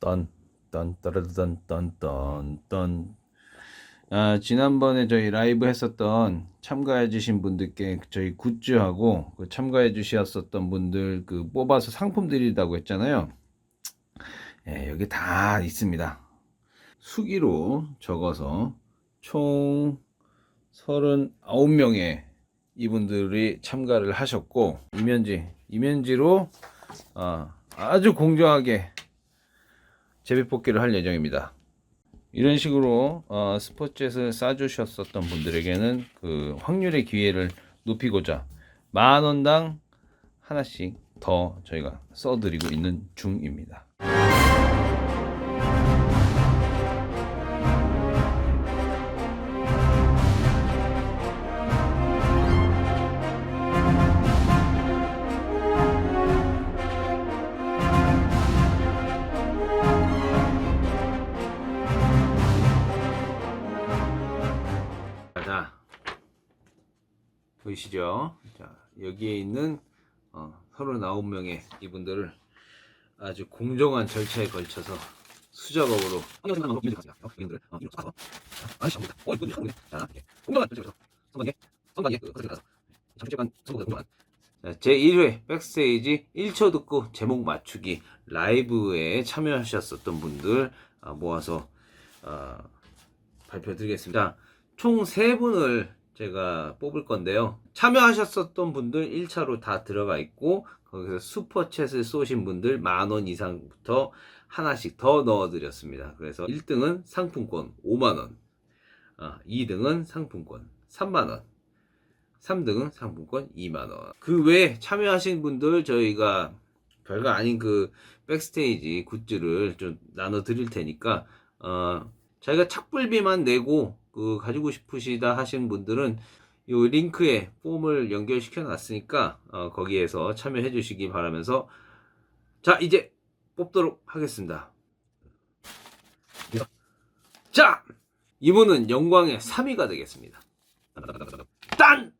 딴, 딴, 따라단, 딴, 딴, 딴. 아, 지난번에 저희 라이브 했었던 참가해 주신 분들께 저희 굿즈하고 그 참가해 주셨었던 분들 그 뽑아서 상품 드리다고 했잖아요. 예, 여기 다 있습니다. 수기로 적어서 총 39명의 이분들이 참가를 하셨고 이면지 이면지로 어, 아주 공정하게 제비뽑기를 할 예정입니다. 이런 식으로 어, 스포츠jet을 싸주셨었던 분들에게는 그 확률의 기회를 높이고자 만 원당 하나씩 더 저희가 써드리고 있는 중입니다. 보이시죠? 자, 여기에 있는 어, 39명의 이분들을 아주 공정한 절차에 걸쳐서 수작업으로 제 1회 백스테이지 1초 듣고 제목 맞추기 라이브에 참여하셨었던 분들 아, 모아서 아, 발표 드리겠습니다. 총 3분을 제가 뽑을 건데요. 참여하셨었던 분들 1차로 다 들어가 있고 거기서 슈퍼챗을 쏘신 분들 만 원 이상부터 하나씩 더 넣어드렸습니다. 그래서 1등은 상품권 5만 원, 2등은 상품권 3만 원, 3등은 상품권 2만 원. 그 외에 참여하신 분들 저희가 별거 아닌 그 백스테이지 굿즈를 좀 나눠 드릴 테니까 어 자기가 착불비만 내고 그 가지고 싶으시다 하시는 분들은 요 링크에 폼을 연결시켜 놨으니까 어, 거기에서 참여해 주시기 바라면서 자 이제 뽑도록 하겠습니다. 자 이분은 영광의 3위가 되겠습니다. 딴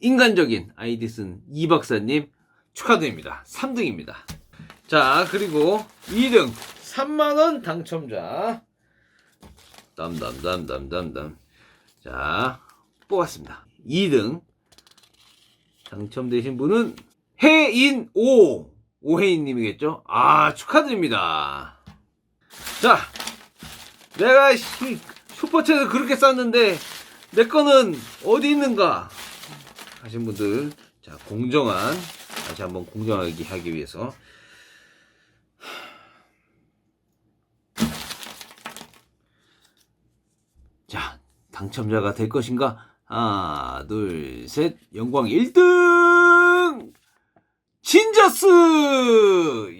인간적인 아이디 쓴 이박사님 축하드립니다. 3등입니다. 자 그리고 2등 3만원 당첨자 땀땀땀땀땀땀 자 뽑았습니다. 2등 당첨되신 분은 해인오 오해인님이겠죠? 아 축하드립니다. 자 내가 시- 슈퍼챗을 그렇게 쌌는데 내 거는 어디 있는가? 하신 분들 자 공정한 다시 한번 공정하게 하기 위해서 자, 당첨자가 될 것인가? 하나, 둘, 셋. 영광 1등! 진저스!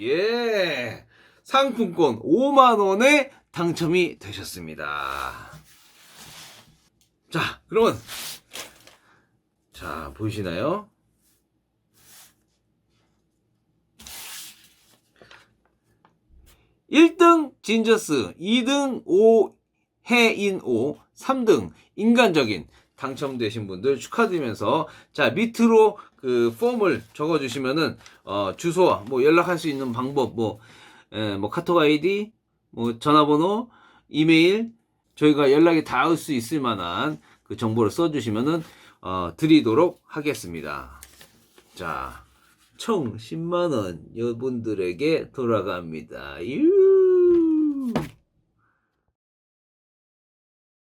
예! 상품권 5만원에 당첨이 되셨습니다. 자, 그러면, 자, 보이시나요? (1등) 진저스 (2등) 오 해인오 3등 인간적인 당첨되신 분들 축하드리면서 자 밑으로 그 폼을 적어주시면은 어, 주소와 뭐 연락할 수 있는 방법 뭐, 에, 뭐 카톡 아이디 뭐 전화번호 이메일 저희가 연락이 닿을 수 있을 만한 그 정보를 써주시면은 어, 드리도록 하겠습니다. 자, 총 10만원 여러분들에게 돌아갑니다. 유!